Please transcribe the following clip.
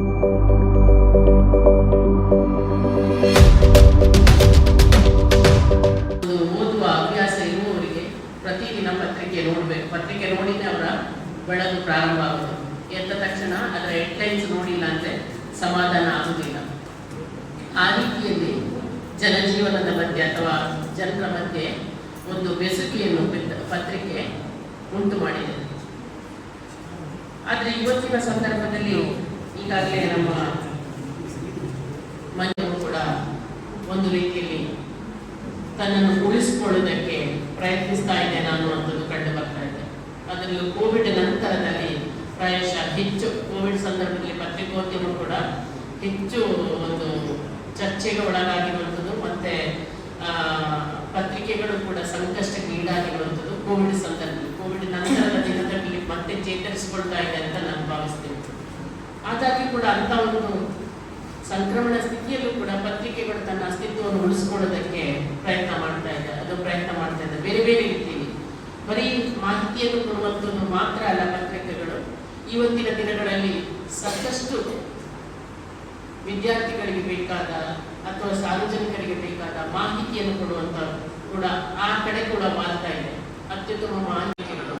ಓದುವ ಅಭ್ಯಾಸ ಇರುವವರಿಗೆ ಪ್ರತಿದಿನ ಪತ್ರಿಕೆ ನೋಡಬೇಕು. ಪತ್ರಿಕೆ ನೋಡಿದ್ರೆ ಅವರ ಬೆಳಕು ಪ್ರಾರಂಭ ಆಗುತ್ತೆ. ಎದ್ದ ತಕ್ಷಣ ಅದರ ಹೆಡ್ಲೈನ್ಸ್ ನೋಡಿಲ್ಲ ಅಂದರೆ ಸಮಾಧಾನ ಆಗುವುದಿಲ್ಲ. ಆ ರೀತಿಯಲ್ಲಿ ಜನಜೀವನದ ಮಧ್ಯೆ ಅಥವಾ ಜನರ ಮಧ್ಯೆ ಒಂದು ಬೆಸುಕಿಯನ್ನು ಪೆತ್- ಪತ್ರಿಕೆ ಉಂಟು ಮಾಡಿದೆ. ಆದರೆ ಇವತ್ತಿನ ಸಂದರ್ಭದಲ್ಲಿ ಈಗಾಗಲೇ ನಮ್ಮ ಮಂಜು ಕೂಡ ಒಂದು ರೀತಿಯಲ್ಲಿ ತನ್ನನ್ನು ಉಳಿಸಿಕೊಳ್ಳುವುದಕ್ಕೆ ಪ್ರಯತ್ನಿಸ್ತಾ ಇದ್ದೇನೆ ಅನ್ನುವಂಥದ್ದು ಕಂಡು ಬರ್ತಾ ಇದೆ. ಅದರಲ್ಲೂ ಕೋವಿಡ್ ನಂತರದಲ್ಲಿ ಪ್ರಾಯಶಃ ಹೆಚ್ಚು ಕೋವಿಡ್ ಸಂದರ್ಭದಲ್ಲಿ ಪತ್ರಿಕೋದ್ಯಮ ಕೂಡ ಹೆಚ್ಚು ಒಂದು ಚರ್ಚೆಗೆ ಒಳಗಾಗಿರುವಂಥದ್ದು ಮತ್ತೆ ಪತ್ರಿಕೆಗಳು ಕೂಡ ಸಂಕಷ್ಟಕ್ಕೆ ಈಡಾಗಿರುವಂಥದ್ದು ಕೋವಿಡ್ ಸಂದರ್ಭದಲ್ಲಿ ಕೋವಿಡ್ ನಂತರದ ದಿನದಲ್ಲಿ ಮತ್ತೆ ಚೇತರಿಸಿಕೊಳ್ತಾ ಇದೆ ಅಂತ ನಾನು ಭಾವಿಸ್ತೇನೆ. ಆದಾಗ್ಯೂ ಕೂಡ ಅಂತ ಒಂದು ಸಂಕ್ರಮಣ ಸ್ಥಿತಿಯಲ್ಲೂ ಕೂಡ ಪತ್ರಿಕೆಗಳು ತನ್ನ ಅಸ್ತಿತ್ವವನ್ನು ಉಳಿಸ್ಕೊಳ್ಳೋದಕ್ಕೆ ಪ್ರಯತ್ನ ಮಾಡ್ತಾ ಇದೆ, ಅದು ಪ್ರಯತ್ನ ಮಾಡ್ತಾ ಇದೆ. ಬೇರೆ ಬೇರೆ ರೀತಿಯಲ್ಲಿ. ಬರೀ ಮಾಹಿತಿಯನ್ನು ಕೊಡುವಂಥದ್ದು ಮಾತ್ರ ಅಲ್ಲ ಪತ್ರಿಕೆಗಳು. ಇವತ್ತಿನ ದಿನಗಳಲ್ಲಿ ಸಾಕಷ್ಟು ವಿದ್ಯಾರ್ಥಿಗಳಿಗೆ ಬೇಕಾದ ಅಥವಾ ಸಾರ್ವಜನಿಕರಿಗೆ ಬೇಕಾದ ಮಾಹಿತಿಯನ್ನು ಕೊಡುವಂತ ಕೂಡ ಆ ಕಡೆ ಕೂಡ ಮಾಡ್ತಾ ಇದೆ.